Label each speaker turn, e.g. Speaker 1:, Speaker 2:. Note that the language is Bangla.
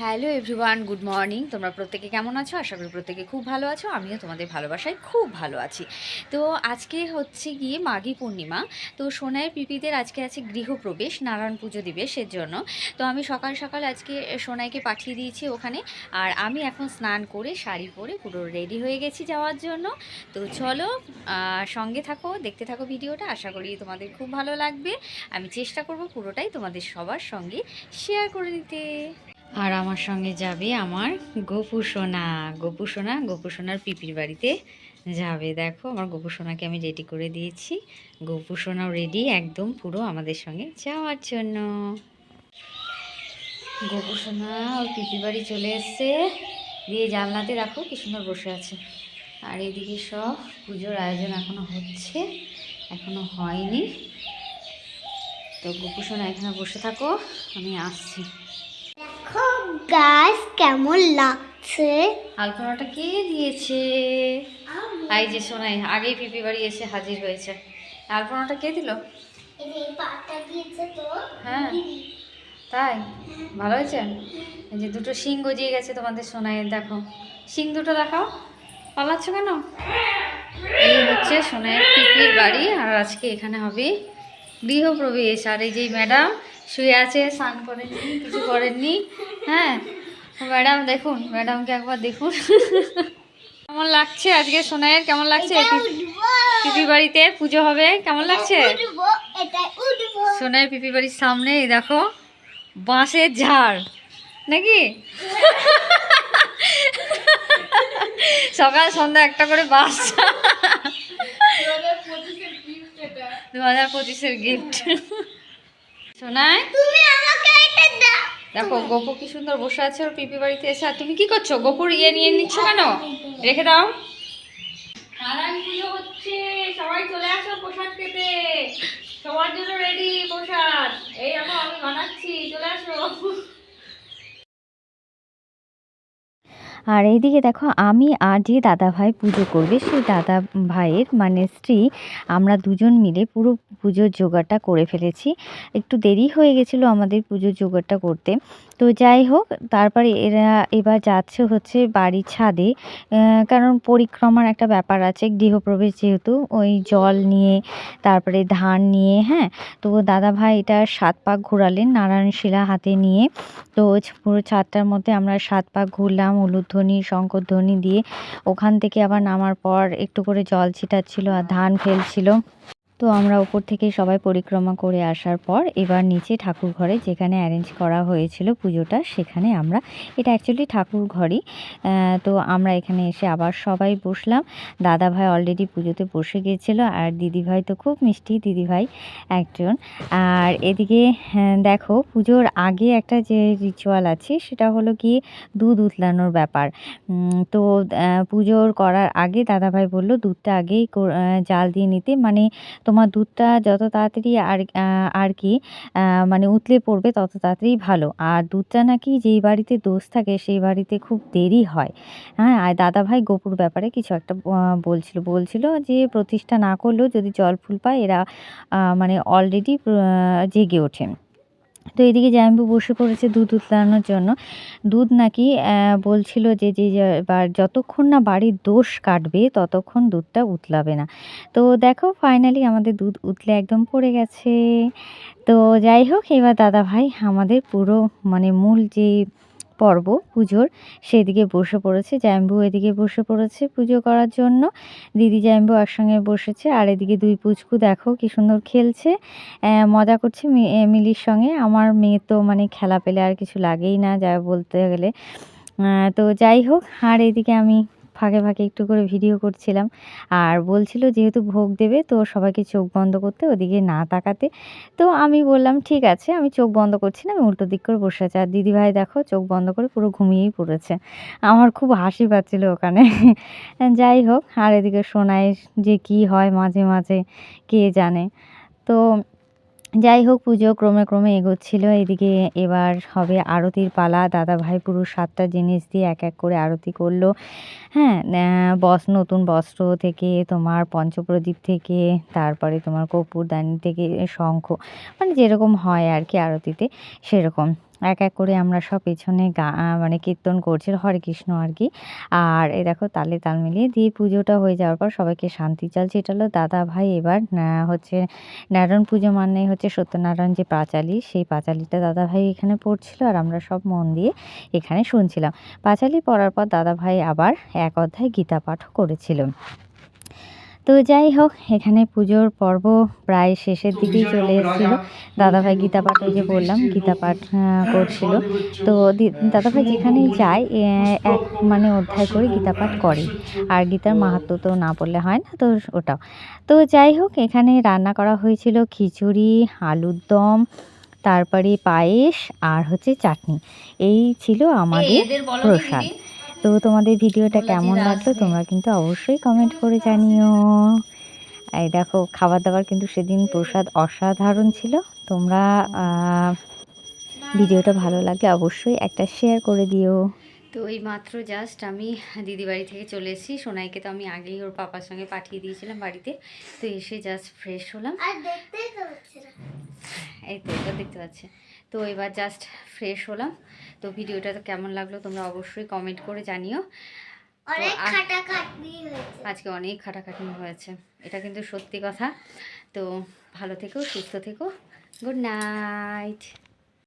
Speaker 1: হ্যালো এভরিওয়ান গুড মর্নিং তোমরা প্রত্যেকে কেমন আছো? আশা করি প্রত্যেকে খুব ভালো আছো। আমিও তোমাদের ভালোবাসায় খুব ভালো আছি। তো আজকে হচ্ছে গিয়ে মাঘী পূর্ণিমা। তো সোনার পিপিদের আজকে আছে গৃহপ্রবেশ, নারায়ণ পুজো দিবসের জন্য তো আমি সকাল সকাল আজকে সোনাইকে পাঠিয়ে দিয়েছি ওখানে। আর আমি এখন স্নান করে, শাড়ি পরে পুরো রেডি হয়ে গেছি যাওয়ার জন্য। তো চলো সঙ্গে থাকো, দেখতে থাকো ভিডিওটা। আশা করি তোমাদের খুব ভালো লাগবে। আমি চেষ্টা করব পুরোটাই তোমাদের সবার সঙ্গে শেয়ার করে দিতে। আর আমার সঙ্গে যাবে আমার গোপু সোনা। গোপু সোনা, গোপু সোনার পিপির বাড়িতে যাবে। দেখো, আমার গোপু সোনাকে আমি রেডি করে দিয়েছি। গোপু সোনাও রেডি একদম পুরো আমাদের সঙ্গে যাওয়ার জন্য। গোপু সোনা, ওর পিপির বাড়ি চলে এসছে। দিয়ে জানলাতে দেখো কি সুন্দর বসে আছে। আর এদিকে সব পুজোর আয়োজন এখনও হচ্ছে, এখনও হয়নি। তো গোপু সোনা, এখানে বসে থাকো, আমি আসছি।
Speaker 2: গাছ কেমন লাগছে?
Speaker 1: আলপনাটা কে দিয়েছে? আই যে শোনাই আগেই পিপি বাড়ি এসে হাজির হয়েছে। আলপনাটা কে দিল? হ্যাঁ। তাই? ভালো হয়েছে? এই যে দুটো শিং গজিয়ে গেছে তোমাদের সোনাইয়ের দেখো। শিং দুটো দেখাও। পালাচ্ছ কেন? এই হচ্ছে সোনাইয়ের পিপির বাড়ি আর আজকে এখানে হবে গৃহপ্রবেশ। আর এই যে ম্যাডাম শুয়ে আছে স্নান করেননি কিছু করেননি হ্যাঁ ম্যাডাম দেখুন ম্যাডামকে একবার দেখুন। কেমন লাগছে আজকে সোনাইয়ের? কেমন লাগছে? পিপি বাড়িতে পুজো হবে? কেমন লাগছে? সোনাইয়ের পিপি বাড়ির সামনে এই দেখো বাঁশের ঝাড়। নাকি? সকাল সন্ধ্যা একটা করে বাস দু হাজার পঁচিশের গিফট সোনাই?
Speaker 2: তুমি আমাকে এটা দাও।
Speaker 1: দেখো গোপু কি সুন্দর বসে আছে ওর পিপি বাড়িতে এসে আর তুমি কি করছ? গোপুর ইয়ে নিয়ে নিচ্ছ কেন? রেখে দাও। নারায়ণ পুজো হচ্ছে সবাই চলে আসো প্রসাদ খেতে। সবার জন্য রেডি প্রসাদ। এই দেখো আমি বানাচ্ছি চলে আসো।
Speaker 3: আর এইদিকে দেখো, আমি আর যে দাদা ভাই পুজো করবে, সেই দাদা ভাইয়ের মানে স্ত্রী, আমরা দুজন মিলে পুরো পুজোর জোগাড়টা করে ফেলেছি। একটু দেরি হয়ে গেছিল আমাদের পুজোর জোগাড়টা করতে। তো যাই হোক, তারপরে এরা এবার যাচ্ছে হচ্ছে বাড়ির ছাদে। কারণ পরিক্রমার একটা ব্যাপার আছে, গৃহপ্রবেশ যেহেতু, ওই জল নিয়ে, তারপরে ধান নিয়ে হ্যাঁ? তো দাদা ভাই এটা সাত পাক ঘোরালেন নারায়ণশিলা হাতে নিয়ে। তো পুরো ছাদটার মধ্যে আমরা সাত পাক ঘুরলাম, উলুধ্বনি, শঙ্করধ্বনি দিয়ে। ওখান থেকে আবার নামার পর একটু করে জল ছিটাচ্ছিল আর ধান ফেলছিল। তো আমরা উপর থেকে সবাই পরিক্রমা করে আসার পর এবার নিচে ঠাকুর ঘরে যেখানে অ্যারেঞ্জ করা হয়েছিল পুজোটা সেখানে আমরা এটা অ্যাকচুয়ালি ঠাকুর ঘরই তো আমরা এখানে এসে আবার সবাই বসলাম। দাদা ভাই অলরেডি পুজোতে বসে গিয়েছিল আর দিদি ভাই তো খুব মিষ্টি দিদি ভাই একজন। আর এদিকে হ্যাঁ, দেখো পুজোর আগে একটা যে রিচুয়াল আছে সেটা হলো কি দুধ উতলানোর ব্যাপার। তো পুজোর করার আগে দাদাভাই বলল দুধটা আগেই জাল দিয়ে নিতে। মানে তোমার দুধটা যত তাড়াতাড়ি আর আর কি মানে উতলে পড়বে তত তাড়াতাড়ি ভালো। আর দুধটা নাকি যেই বাড়িতে দোষ থাকে সেই বাড়িতে খুব দেরি হয়। হ্যাঁ আর দাদাভাই গোপুর ব্যাপারে কিছু একটা বলছিল। বলছিল যে প্রতিষ্ঠা না করলেও যদি জল ফুল পায় এরা মানে অলরেডি জেগে ওঠে। তো এদিকে জাম্বু বসে পড়েছে দুধ উতলানোর জন্য। দুধ নাকি বলছিল যে, যে- যতক্ষণ না বাড়ির দোষ কাটবে, ততক্ষণ দুধটা উতলাবে না। তো দেখো ফাইনালি আমাদের দুধ উতলে একদম পড়ে গেছে। তো যাই হোক, এবার দাদা ভাই আমাদের পুরো মানে মূল যে পর্ব পুজোর। সেদিকে বসে পড়েছে জ্যাম্বু, এদিকে বসে পড়েছে পুজো করার জন্য। দিদি জ্যাম্বু একসঙ্গে বসেছে, আর এদিকে দুই পুচকু, দেখো কি সুন্দর খেলছে। মজা করছে মিলির সঙ্গে। আমার মেয়ে তো মানে খেলা পেলে আর কিছু লাগেই না, যা বলতে গেলে। তো যাই হোক, আর এদিকে আমি ফাঁকে ফাঁকে একটু করে ভিডিও করছিলাম। আর বলছিল যেহেতু ভোগ দেবে তো সবাইকে চোখ বন্ধ করতে ওদিকে না তাকাতে। তো আমি বললাম, ঠিক আছে। আমি চোখ বন্ধ করছি না আমি উল্টো দিক করে বসে আছি। আর দিদিভাই দেখো, চোখ বন্ধ করে পুরো ঘুমিয়েই পড়েছে। আমার খুব হাসি পাচ্ছিল ওখানে। যাই হোক, আর এদিকে শোনায় যে কি হয় মাঝে মাঝে, কে জানে? তো যাই হোক, পুজো ক্রমে ক্রমে এগোচ্ছিল। এদিকে এবার হবে আরতির পালা। দাদা ভাই পুরো সাতটা জিনিস দিয়ে এক এক করে আরতি করল। হ্যাঁ বস, নতুন বস্ত্র থেকে তোমার পঞ্চপ্রদীপ থেকে, তারপরে তোমার কর্পূরদানি থেকে শঙ্খ। মানে যেরকম হয় আর কি আরতিতে, সেরকম। এক এক করে আমরা সব পেছনে গা মানে কীর্তন করছি, হরে কৃষ্ণ আর কি। আর এই দেখো তালে তাল মিলিয়ে দিয়ে পুজোটা হয়ে যাওয়ার পর সবাইকে শান্তি জল ছিটালো দাদা ভাই এবার হচ্ছে নারায়ণ পুজো মানে হচ্ছে সত্যনারায়ণ যে পাঁচালি, সেই পাঁচালিটা দাদা ভাই এখানে পড়ছিল আর আমরা সব মন দিয়ে এখানে শুনছিলাম। পাঁচালি পড়ার পর দাদা ভাই আবার এক অধ্যায় গীতা পাঠও করেছিল। তো যাই হোক এখানে পুজোর পর্ব প্রায় শেষের দিকেই চলে এসেছিল। দাদাভাই গীতা পাঠ ওই যে বললাম গীতা পাঠ করছিল। তো দি- দাদাভাই যেখানেই যায় এক মানে অধ্যায় করে গীতা পাঠ করে। আর গীতার মাহাত্ম তো না বললে হয় না তো ওটাও। তো যাই হোক এখানে রান্না করা হয়েছিল খিচুড়ি আলুর দম তারপরে পায়েস আর হচ্ছে চাটনি। এই ছিল আমাদের প্রসাদ। তো তোমাদের ভিডিওটা কেমন লাগল তোমরা কিন্তু অবশ্যই কমেন্ট করে জানিও। এই দেখো খাবার দাবার কিন্তু সেদিন প্রসাদ অসাধারণ ছিল। তোমরা ভিডিওটা ভালো লাগলে অবশ্যই একটা শেয়ার করে দিও।
Speaker 1: তো এই মাত্র জাস্ট আমি দিদি বাড়ি থেকে চলে এসেছি। সোনাইকে তো আমি আগেই ওর পাপার সঙ্গে পাঠিয়ে দিয়েছিলাম বাড়িতে। তো এসে জাস্ট ফ্রেশ হলাম। এই তো দেখতে পাচ্ছে। তো এবার জাস্ট ফ্রেশ হলাম। তো ভিডিওটা কেমন লাগল তোমরা অবশ্যই কমেন্ট করে জানিও।
Speaker 2: অনেক খাটা খাটনি হয়েছে।
Speaker 1: আজকে অনেক খাটাখাটনি হয়েছে। এটা কিন্তু সত্যি কথা। তো ভালো থেকো সুস্থ থেকো। Good night